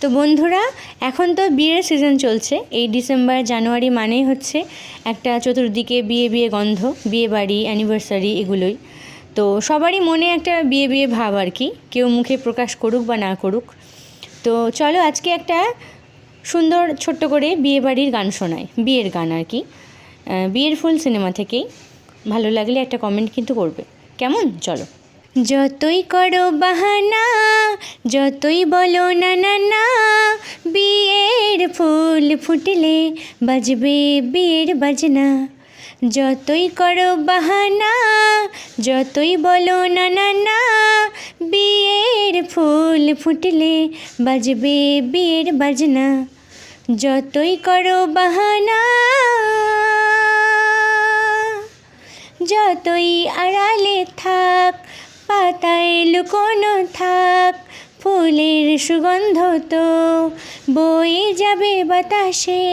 তো বন্ধুরা, এখন তো বিয়ের সিজন চলছে। এই ডিসেম্বর জানুয়ারি মানেই হচ্ছে একটা চতুর্দিকে বিয়ে বিয়ে গন্ধ, বিয়ে বাড়ি অ্যানিভার্সারি এগুলোই। তো সবারই মনে একটা বিয়ে বিয়ে ভাব আর কি, কেউ মুখে প্রকাশ করুক বা না করুক। তো চলো আজকে একটা সুন্দর, ছোট্ট করে বিয়ে বাড়ির গান শোনায় বিয়ের গান আর কি। বিয়ের ফুল সিনেমা থেকেই। ভালো লাগলে একটা কমেন্ট কিন্তু করবে। কেমন? চলো। যতই করো বাহানা, যতই বলো না না না, বিয়ের ফুল ফুটলে বাজবে বিয়ের বাজনা। যতই করো বাহানা, যতই বলো না না না, বিয়ের ফুল ফুটলে বাজবে বিয়ের বাজনা। যতই করো বাহানা, যতই আড়ালে পাতায় লুকোনো থাক, ফুলের সুগন্ধ তো বয়ে যাবে বাতাসে,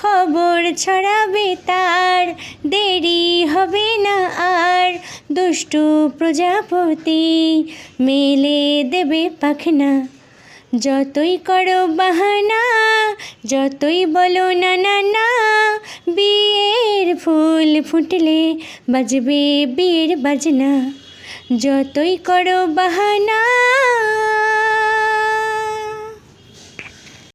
খবর ছড়াবে তার, দেরি হবে না আর। দুষ্টু প্রজাপতি মেলে দেবে পাখনা, যতই করো বাহানা, যতই বলো না না না, বিয়ের ফুল ফুটলে বাজবে বিয়ের বাজনা। যতই করো বাহানা